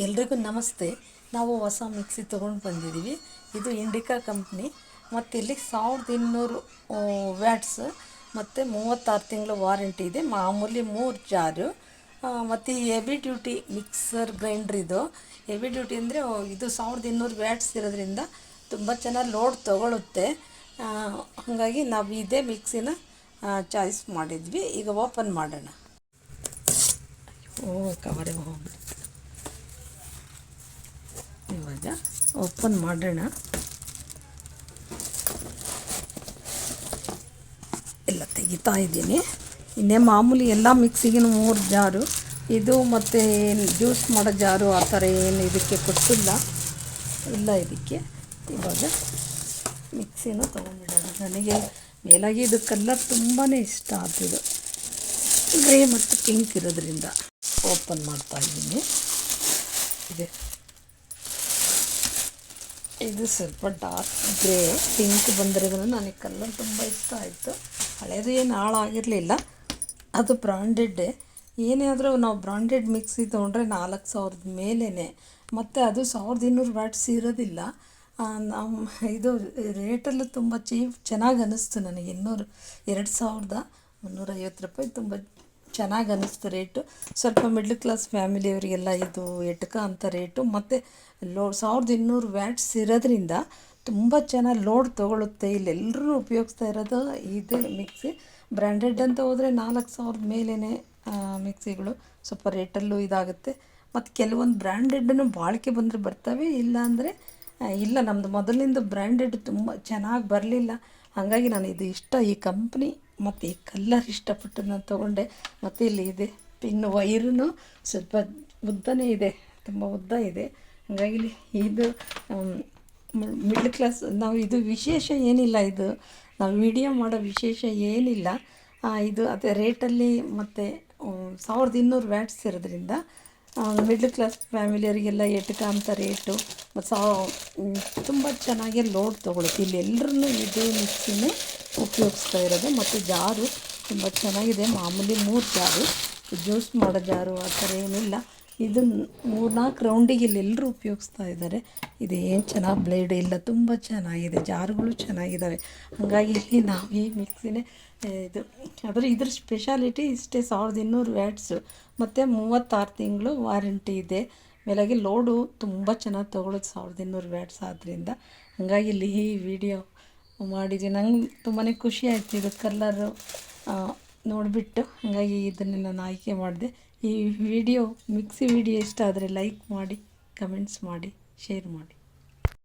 ಎಲ್ರಿಗೂ ನಮಸ್ತೆ. ನಾವು ಹೊಸ ಮಿಕ್ಸಿ ತೊಗೊಂಡು ಬಂದಿದ್ದೀವಿ ಇದು ಇಂಡಿಕಾ ಕಂಪ್ನಿ. ಮತ್ತು ಇಲ್ಲಿ ಸಾವಿರದ ಇನ್ನೂರು ವ್ಯಾಟ್ಸ್ ಮತ್ತು ಮೂವತ್ತಾರು ತಿಂಗಳು ವಾರಂಟಿ ಇದೆ. ಮಾಮೂಲಿ ಮೂರು ಜಾರು. ಮತ್ತು ಹೆವಿ ಡ್ಯೂಟಿ ಮಿಕ್ಸರ್ ಗ್ರೈಂಡ್ರ್ ಇದು. ಹೆವಿ ಡ್ಯೂಟಿ ಅಂದರೆ ಇದು ಸಾವಿರದ ಇನ್ನೂರು ವ್ಯಾಟ್ಸ್ ಇರೋದ್ರಿಂದ ತುಂಬ ಚೆನ್ನಾಗಿ ಲೋಡ್ ತೊಗೊಳುತ್ತೆ. ಹಾಗಾಗಿ ನಾವು ಇದೇ ಮಿಕ್ಸಿನ ಚಾಯ್ಸ್ ಮಾಡಿದ್ವಿ. ಈಗ ಓಪನ್ ಮಾಡೋಣ. ಓ ಕವರೇ ಹೋಗ್ಬಿಡ್ತು ಇವಾಗ ಓಪನ್ ಮಾಡೋಣ. ಎಲ್ಲ ತೆಗಿತಾ ಇದ್ದೀನಿ. ಇನ್ನೇ ಮಾಮೂಲಿ ಎಲ್ಲ ಮಿಕ್ಸಿಗೆ ಮೂರು ಜಾರು. ಇದು ಮತ್ತು ಜ್ಯೂಸ್ ಮಾಡೋ ಜಾರು ಆ ಥರ ಏನು ಇದಕ್ಕೆ ಕೊಟ್ಟಿಲ್ಲ. ಇಲ್ಲ ಇದಕ್ಕೆ. ಇವಾಗ ಮಿಕ್ಸಿನೂ ತೊಗೊಂಡ್ಬಿಡೋಣ ನನಗೆ ಮೇಲಾಗಿ ಇದು ಕಲ್ಲರ್ ತುಂಬಾ ಇಷ್ಟ ಆಗ್ತಿದ್ದು ಗ್ರೇ ಮತ್ತು ಪಿಂಕ್ ಇರೋದ್ರಿಂದ ಓಪನ್ ಮಾಡ್ತಾ ಇದ್ದೀನಿ. ಇದೆ. ಇದು ಸ್ವಲ್ಪ ಡಾರ್ಕ್ ಗ್ರೇ ಪಿಂಕ್ ಬಂದಿರೋದನ್ನು ನನಗೆ ಕಲ್ಲರ್ ತುಂಬ ಇಷ್ಟ ಆಯಿತು. ಹಳೇದು ಏನು ಹಾಳಾಗಿರಲಿಲ್ಲ ಅದು ಬ್ರಾಂಡೆಡ್ಡೇ ಏನೇ ಆದರೂ ನಾವು ಬ್ರಾಂಡೆಡ್ ಮಿಕ್ಸಿ ತೊಗೊಂಡ್ರೆ ನಾಲ್ಕು ಸಾವಿರದ ಮೇಲೇ ಮತ್ತು ಅದು ಸಾವಿರದ ಇನ್ನೂರು ವ್ಯಾಟ್ಸ್ ಇರೋದಿಲ್ಲ. ನಮ್ಮ ಇದು ರೇಟಲ್ಲೂ ತುಂಬ ಚೀಪ್ ಚೆನ್ನಾಗಿ ಅನ್ನಿಸ್ತು ನನಗೆ. ಇನ್ನೂರು, ಎರಡು ಸಾವಿರದ ಮುನ್ನೂರೈವತ್ತು ರೂಪಾಯಿ ತುಂಬ ಚೆನ್ನಾಗಿ ಅನ್ನಿಸ್ತು ರೇಟು. ಸ್ವಲ್ಪ ಮಿಡ್ಲ್ ಕ್ಲಾಸ್ ಫ್ಯಾಮಿಲಿಯವರಿಗೆಲ್ಲ ಇದು ಎಟ್ಕ ಅಂತ ರೇಟು. ಮತ್ತು ಲೋ, ಸಾವಿರದ ಇನ್ನೂರು ವ್ಯಾಟ್ಸ್ ಇರೋದ್ರಿಂದ ತುಂಬ ಚೆನ್ನಾಗಿ ಲೋಡ್ ತೊಗೊಳುತ್ತೆ. ಇಲ್ಲೆಲ್ಲರೂ ಉಪಯೋಗಿಸ್ತಾ ಇರೋದು ಇದೇ ಮಿಕ್ಸಿ ಬ್ರ್ಯಾಂಡೆಡ್ ಅಂತ ಹೋದರೆ ನಾಲ್ಕು ಸಾವಿರದ ಮೇಲೇ ಮಿಕ್ಸಿಗಳು ಸ್ವಲ್ಪ ರೇಟಲ್ಲೂ ಇದಾಗುತ್ತೆ. ಮತ್ತು ಕೆಲವೊಂದು ಬ್ರ್ಯಾಂಡೆಡ್ನು ಬಾಳಿಕೆ ಬಂದರೆ ಬರ್ತವೆ. ಇಲ್ಲ ಅಂದರೆ ಇಲ್ಲ ನಮ್ಮದು ಮೊದಲಿಂದ ಬ್ರ್ಯಾಂಡೆಡ್ ತುಂಬ ಚೆನ್ನಾಗಿ ಬರಲಿಲ್ಲ. ಹಾಗಾಗಿ ನಾನು ಇದು ಇಷ್ಟ ಈ ಕಂಪ್ನಿ ಮತ್ತು ಈ ಕಲ್ಲರ್ ಇಷ್ಟಪಟ್ಟು ನಾನು ತೊಗೊಂಡೆ. ಮತ್ತು ಇಲ್ಲಿ ಇದೆ ಪಿನ್ ವೈರೂ ಸ್ವಲ್ಪ ಉದ್ದನೇ ಇದೆ, ತುಂಬ ಉದ್ದ ಇದೆ. ಹಾಗಾಗಿ ಇಲ್ಲಿ ಇದು ಮಿಡ್ಲ್ ಕ್ಲಾಸ್, ನಾವು ಇದು ವಿಶೇಷ ಏನಿಲ್ಲ ಇದು. ನಾವು ವಿಡಿಯೋ ಮಾಡೋ ವಿಶೇಷ ಏನಿಲ್ಲ. ಇದು ಅದೇ ರೇಟಲ್ಲಿ ಮತ್ತು ಸಾವಿರದ ಇನ್ನೂರು ವ್ಯಾಟ್ಸ್ ಇರೋದ್ರಿಂದ ಮಿಡ್ಲ್ ಕ್ಲಾಸ್ ಫ್ಯಾಮಿಲಿಯವರಿಗೆಲ್ಲ ಎಟ್ಕ ಅಂತ ರೇಟು. ಮತ್ತು ಸಾ ತುಂಬ ಚೆನ್ನಾಗಿ ಲೋಡ್ ತೊಗೊಳುತ್ತೆ. ಇಲ್ಲಿ ಎಲ್ಲರೂ ಇದು ಮಿಕ್ಸಿನೇ ಉಪಯೋಗಿಸ್ತಾ ಇರೋದು. ಮತ್ತು ಜಾರು ತುಂಬ ಚೆನ್ನಾಗಿದೆ. ಮಾಮೂಲಿ ಮೂರು ಜಾರು. ಜ್ಯೂಸ್ ಮಾಡೋ ಜಾರು ಆ ಥರ ಏನಿಲ್ಲ ಇದನ್ನು ಮೂರ್ನಾಲ್ಕು ರೌಂಡಿಗೆ ಇಲ್ಲೆಲ್ಲರೂ ಉಪಯೋಗಿಸ್ತಾ ಇದ್ದಾರೆ. ಇದೇನು ಚೆನ್ನಾಗಿ ಬ್ಲೇಡ್ ಇಲ್ಲ. ತುಂಬ ಚೆನ್ನಾಗಿದೆ. ಜಾರುಗಳು ಚೆನ್ನಾಗಿದ್ದಾವೆ ಹಾಗಾಗಿ ಇಲ್ಲಿ ನಾವು ಈ ಮಿಕ್ಸಿನೇ ಇದು, ಆದರೆ ಇದ್ರ ಸ್ಪೆಷಾಲಿಟಿ ಇಷ್ಟೇ. ಸಾವಿರದ ಇನ್ನೂರು ವ್ಯಾಟ್ಸು. ಮತ್ತು ಮೂವತ್ತಾರು ತಿಂಗಳು ವಾರಂಟಿ ಇದೆ. ಮೇಲಾಗಿ ಲೋಡು ತುಂಬ ಚೆನ್ನಾಗಿ ತೊಗೊಳೋದು ಸಾವಿರದ ಇನ್ನೂರು ವ್ಯಾಟ್ಸ್ ಆದ್ದರಿಂದ ಹಾಗಾಗಿ ಇಲ್ಲಿ ಈ ವಿಡಿಯೋ ಮಾಡಿದ್ವಿ. ನಂಗೆ ತುಂಬಾ ಖುಷಿ ಆಯಿತು ಇದು ಕಲ್ಲರು ನೋಡಿಬಿಟ್ಟು. ಹಾಗಾಗಿ ಇದನ್ನೆಲ್ಲ ನಾನು ಆಯ್ಕೆ ಮಾಡಿದೆ. ಈ ವಿಡಿಯೋ ಮಿಕ್ಸಿ ವಿಡಿಯೋ ಇಷ್ಟ ಆದರೆ ಲೈಕ್ ಮಾಡಿ ಕಮೆಂಟ್ಸ್ ಮಾಡಿ ಶೇರ್ ಮಾಡಿ.